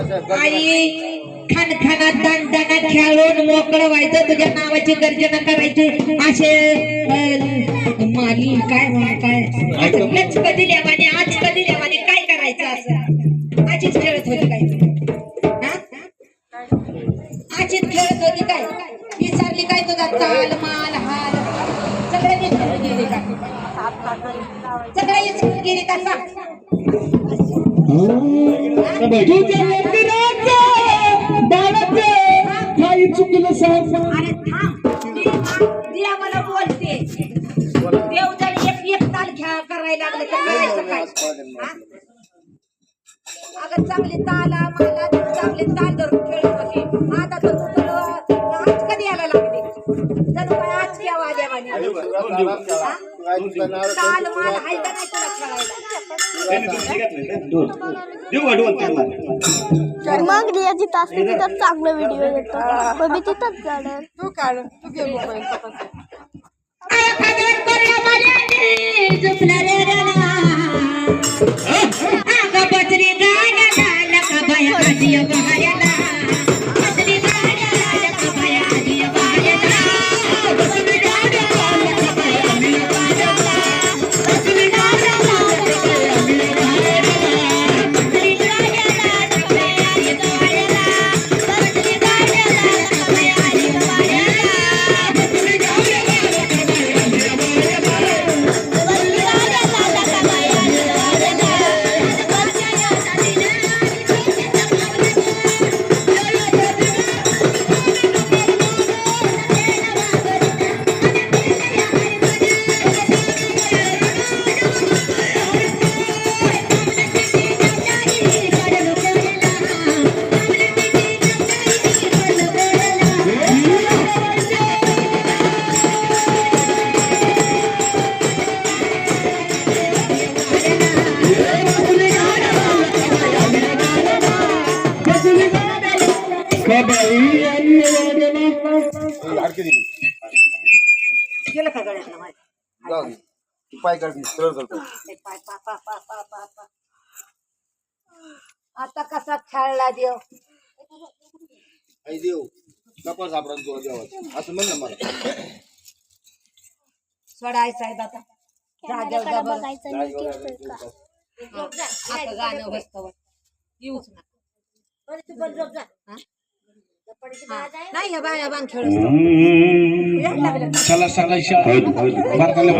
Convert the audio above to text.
आई खणखणात दणदणात खेळून मोकळं व्हायचं. तुझ्या नावाची गर्जना करायची. असे माली काय म्हण काय? आता कधी लेवाने आज कधी लेवाने काय करायचं असं? आजीच खेळत होती काय? हा? आजीच खेळत होती काय? विचारली काय तुझा ताल माल हाल? सगळ्यांनी विसरून गेली का? सगळे गेली का? सांग काही चुकलं अरे आम्हाला बोलते. देव जर एक एक ताल करायला लागले तर करायचं काय? अगं चांगली ताल आम्हाला चांगली ताल धरून खेळत होती. आता तर आज कधी यायला लागले. जणू का नाही तुला खेळायला मग रिया तिथं असते तिथं चांगला व्हिडिओ येतो. मग मी तिथंच जाणार. तू काढ. तू घे मोबाईल. कबाई आणि वाड्याला गेलं का गळ्यातलं माझ्या? पाय काढ सरळ सरळ पाय, पा, पा, पा, पा, पा, पा, पा. आता कसा खेळला देव आई देव कपाळ सापडा तुला देवा असं म्हण ना मला सोडाय साहेब आता जा बरं. बघायचं नीट येतोय का आता गाणं बसतं बघ. येऊच ना हा? हा. नाही हे बाया बांग खेळ चला बारकाला